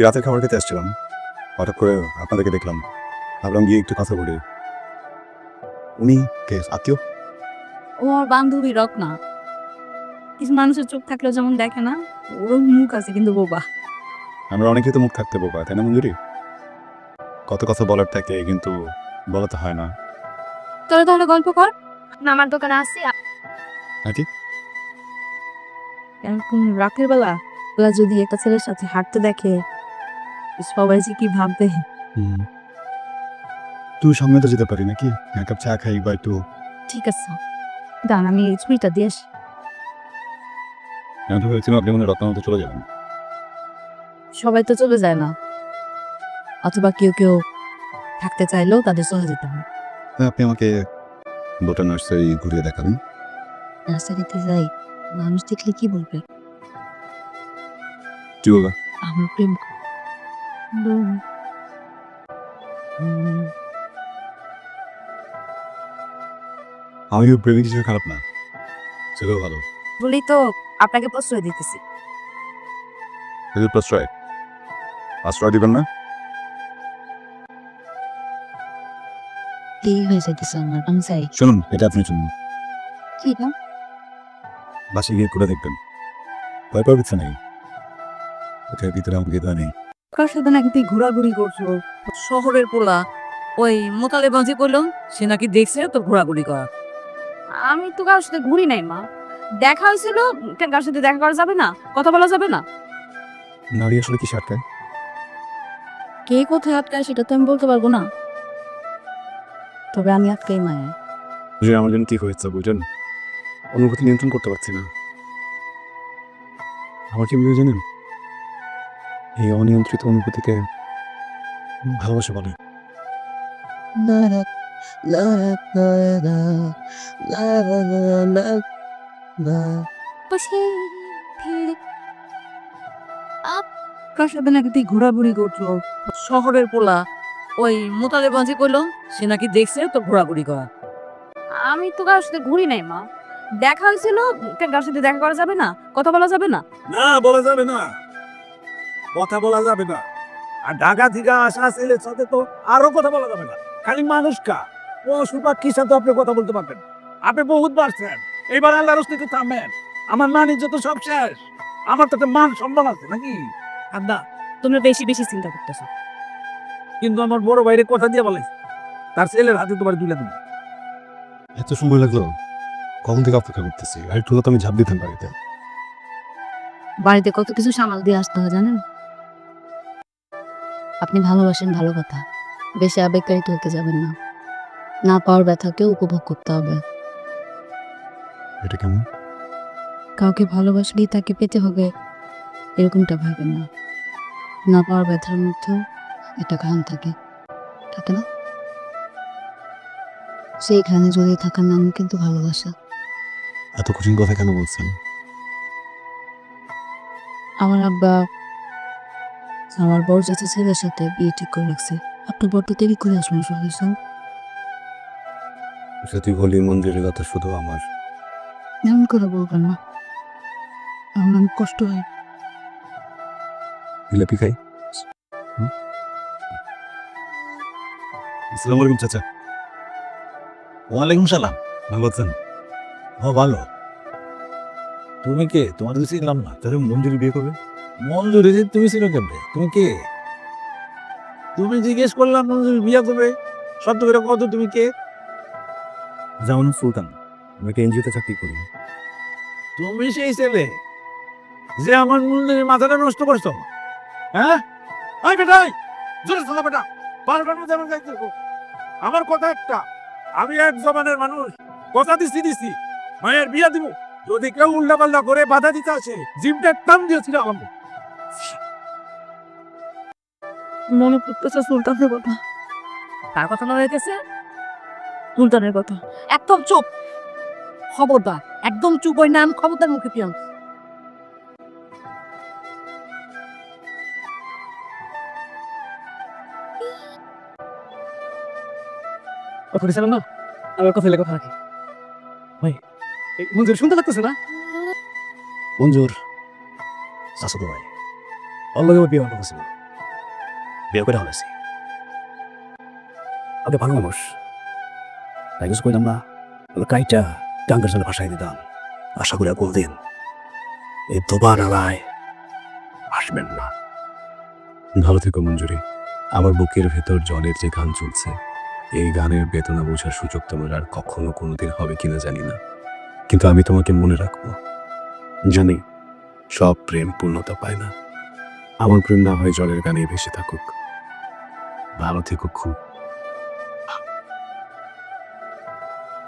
রাতের খাবার খেতে আসছিলাম। হঠাৎ করে আপনাদেরকে দেখলাম। ভাবলাম গিয়ে একটু কথা বলি। উনি কে? আত্মীয়? ও আমার বান্ধবী রত্না। কিছু মানুষের চোখ থাকলেও যেমন দেখে না ওর মুখ আছে কিন্তু বোবা। আমরা অনেকেই তো মুখ থাকতে বোকা তাই না মঞ্জুরি? কত কথা বলার থাকে কিন্তু বলা তো হয় না। তোরা তাহলে গল্প কর। না আমার দোকানে আসছি নাকি এরকম রাতের বেলা ওরা যদি একটা ছেলের সাথে হাঁটতে দেখে সবাই যে কি ভাববে? তুই সঙ্গে তো যেতে পারি নাকি? এক কাপ চা খাই বা একটু। ঠিক আছে। দাঁড়ান আমি ছুরিটা দিয়ে আসি। আমি তো ভেবেছিলাম আপনি মনে রত্নামতো চলে যাবেন। সবাই তো চলে যায় না। অথবা কেউ কেউ থাকতে চাইলেও তাদের চলে যেতে হয়। হ্যাঁ, আপনি আমাকে দুটো নার্সারি ঘুরিয়ে দেখাবেন। নার্সারিতে যাই মানুষ দেখলে কি বলব? আমার প্রেম হুম। আমি প্রেমিক হিসেবে খারাপ না। সেটাও ভালো। বলেই তো আপনাকে প্রশ্রয় দিতেছি। প্রশ্রয়? আশ্রয় দিবেন না? কি হয়ে যাইতেছে আমার আমি চাই শুনুন এটা আপনি শুনুন। কি না বাসে গিয়ে করে দেখবেন। ভয় পাওয়ার কিছু নেই। ওটার ভিতরে আমাকে দেওয়া নেই। কার সাথে নাকি তুই ঘোরাঘুরি করছ? শহরের পোলা। ওই মোতালে বাজি করল সে নাকি দেখছে তো ঘোরাঘুরি করা। আমি তো কারোর সাথে ঘুরি নাই মা। দেখা হয়েছিল কেন কারোর সাথে দেখা করা যাবে না? কথা বলা যাবে না? নারী আসলে কি সারকায়? কে কোথায় আটকায় সেটা তো আমি বলতে পারব না। তবে আমি আটকাই মায়া। যে আমার জন্য কি হয়েছে বুঝলেন? অনুভূতি নিয়ন্ত্রণ করতে পারছি না। আমার কি হয় জানেন এই অনিয়ন্ত্রিত অনুভূতিকে ভালোবাসা বলে। কার সাথে নাকি ঘোরাঘুরি করছ? শহরের পোলা ওই মোতালে বাজি করল সে নাকি দেখছে তো ঘোরাঘুরি করা। আমি তো কারোর সাথে ঘুরি নাই মা। দেখা হয়েছিল কেন কারোর সাথে দেখা করা যাবে না? কথা বলা যাবে না? না বলা যাবে না। কথা বলা যাবে না। আর ঢাকা থেকে আসা ছেলের সাথে তো আরও কথা বলা যাবে না। খালি মানুষ কা। ও সুপার কি সাথে আপনি কথা বলতে পারবেন? আপনি বহুত বাড়ছেন। এইবার আল্লাহর অস্তিত্ব থামেন। আমার মান ইজ্জত তো সব শেষ। আমার তো মান সম্মান আছে নাকি? আব্বা তোমরা বেশি বেশি চিন্তা করতেছো। কিন্তু আমার বড় বাইরে কথা দিয়ে বলে। তার ছেলের হাতে তোমার তুলে দেবো এত সময় লাগল? কখন থেকে অপেক্ষা করতেছি? আর একটু তো আমি ঝাঁপ দিতাম বাড়িতে। বাড়িতে কত কিছু সামাল দিয়ে আসতে হয় জানেন? আপনি ভালোবাসেন ভালো কথা। বেশি আবেগকারিত হতে যাবেন না। না পাওয়ার ব্যথাকেও উপভোগ করতে হবে। এটা কেমন? কাউকে ভালোবাসলেই তাকে পেতে হবে এরকমটা ভাবেন না। না পাওয়ার ব্যথার মধ্যেও একটা ঘান থাকে। থাকে না? সেই ঘানে জড়িয়ে থাকার নাম কিন্তু ভালোবাসা। এত কঠিন কথা কেন বলছেন? আমার আব্বা আমার বড় চাচা ছেলের সাথে বিয়ে ঠিক করে রাখছে। আপনার বড় তো দেরি করে আসবেন সঙ্গে সঙ্গে যদি বলি মন্দিরের কথা শুধু আমার। এমন করে বলবেন না। আমার অনেক কষ্ট হয়। জিলাপি খাই? আসসালামু আলাইকুম চাচা। ওয়ালাইকুম সালাম। ভালো আছেন? ও ভালো। তুমি কে? তোমার তো চিনলাম না। তাহলে মঞ্জুরি বিয়ে করবে? মঞ্জুরি যে তুমি ছিল কেমনে? তুমি কে? তুমি জিজ্ঞেস করলাম মঞ্জুরি বিয়ে করবে। সত্য করে কত তুমি কে? যেমন সুলতান আমি একটা এনজিওতে চাকরি করি। তুমি সেই ছেলে যে আমার মন্দিরের মাথাটা নষ্ট করছ। হ্যাঁ? আই বেটা আই জোরে চালা বেটা বারবার মধ্যে আমার গাইতে আমার কথা একটা আমি এক জমানের মানুষ কথা দিছি দিছি। মায়ের বিয়া দিব। যদি কেউ উল্টা পাল্টা করে বাধা দিতে আসে জিমটা টান দিয়েছিল আমার মনে পড়তেছে সুলতানের কথা। কার কথা মনে হইতেছে সুলতানের কথা। একদম চুপ। খবরদার। একদম চুপ ওই নাম খবরদার মুখে পিয়ন। কথা দিয়েছিলাম না? আমার কথা লেগে কথা রাখি ভাই মঞ্জুর শুনতে লাগতেছে না? মঞ্জুর তো ভাই। অল্লগে বিয়ে হলো বিয়ে করে হলেছি। ওকে ভালো মানুষ। তাই কিছু কইলাম না। বলে কাইটা ডাঙ্গার জন্য ভাসাই দিতাম। আশা করি আর কোনদিন এই দোবার আলায় আসবেন না। ভালো থেকো মঞ্জুরি। আমার বুকের ভেতর জলের যে গান চলছে, এই গানের বেদনা বোঝার সুযোগ তোমার আর কখনো কোনোদিন হবে কিনা জানি না। কিন্তু আমি তোমাকে মনে রাখব। জানি সব প্রেম পূর্ণতা পায় না। আমার প্রেম না হয় জলের গানে ভেসে থাকুক। ভালো থেকো খুব।